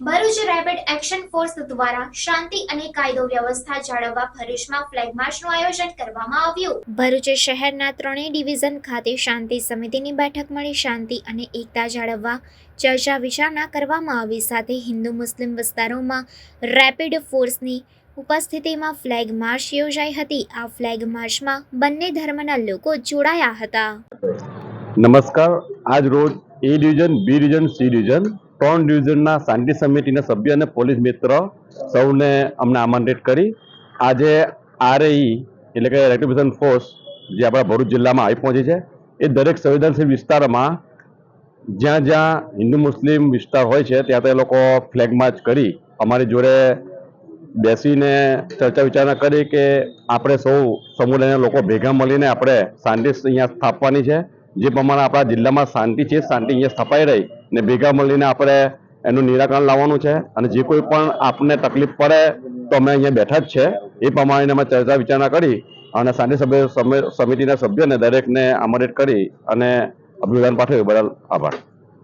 Bharuch rapid action force દ્વારા શાંતિ અને કાયદો વ્યવસ્થા જાળવવા ભરૂચમાં ફ્લેગ માર્ચનું આયોજન કરવામાં આવ્યું. ભરૂચ શહેરના ત્રણેય ડિવિઝન ખાતે શાંતિ સમિતિની બેઠક મળી શાંતિ અને એકતા જાળવવા ચર્ચા વિચારણા કરવામાં આવી. સાથે હિન્દુ મુસ્લિમ વિસ્તારોમાં રેપિડ ફોર્સની ઉપસ્થિતિમાં ફ્લેગ માર્ચ યોજાઈ હતી. આ ફ્લેગ માર્ચમાં બંને ધર્મના લોકો જોડાયા હતા. નમસ્કાર. આજ રોજ A division B division C division ત્રણ ડિવિઝનના શાંતિ સમિતિના સભ્ય અને પોલીસ મિત્ર સૌને અમને આમંત્રિત કરી. આજે આરએઈ એટલે કે રેક્ટિફિકેશન ફોર્સ જે આપણા ભરૂચ જિલ્લામાં આવી પહોંચી છે, એ દરેક સંવેદનશીલ વિસ્તારમાં જ્યાં જ્યાં હિન્દુ મુસ્લિમ વિસ્તાર હોય છે, ત્યાં તો એ લોકો ફ્લેગ માર્ચ કરી, અમારી જોડે બેસીને ચર્ચા વિચારણા કરી કે આપણે સૌ સમુદાયના લોકો ભેગા મળીને આપણે શાંતિ અહીંયા સ્થાપવાની છે. જે પ્રમાણે આપણા જિલ્લામાં શાંતિ છે, શાંતિ અહીંયા સ્થપાઈ રહી. ને ભેગા મળીને આપણે એનું નિરાકરણ લાવવાનું છે. અને જે કોઈ પણ આપને તકલીફ પડે તો અમે અહીંયા બેઠા જ છે. એ પ્રમાણે અમે ચર્ચા વિચારણા કરી અને સાંજે સભ્ય સમિ- સમિતિના સભ્યોને દરેકને આમંત્રિત કરી અને અભિવાદન પાઠવ્યું. બદલ આભાર.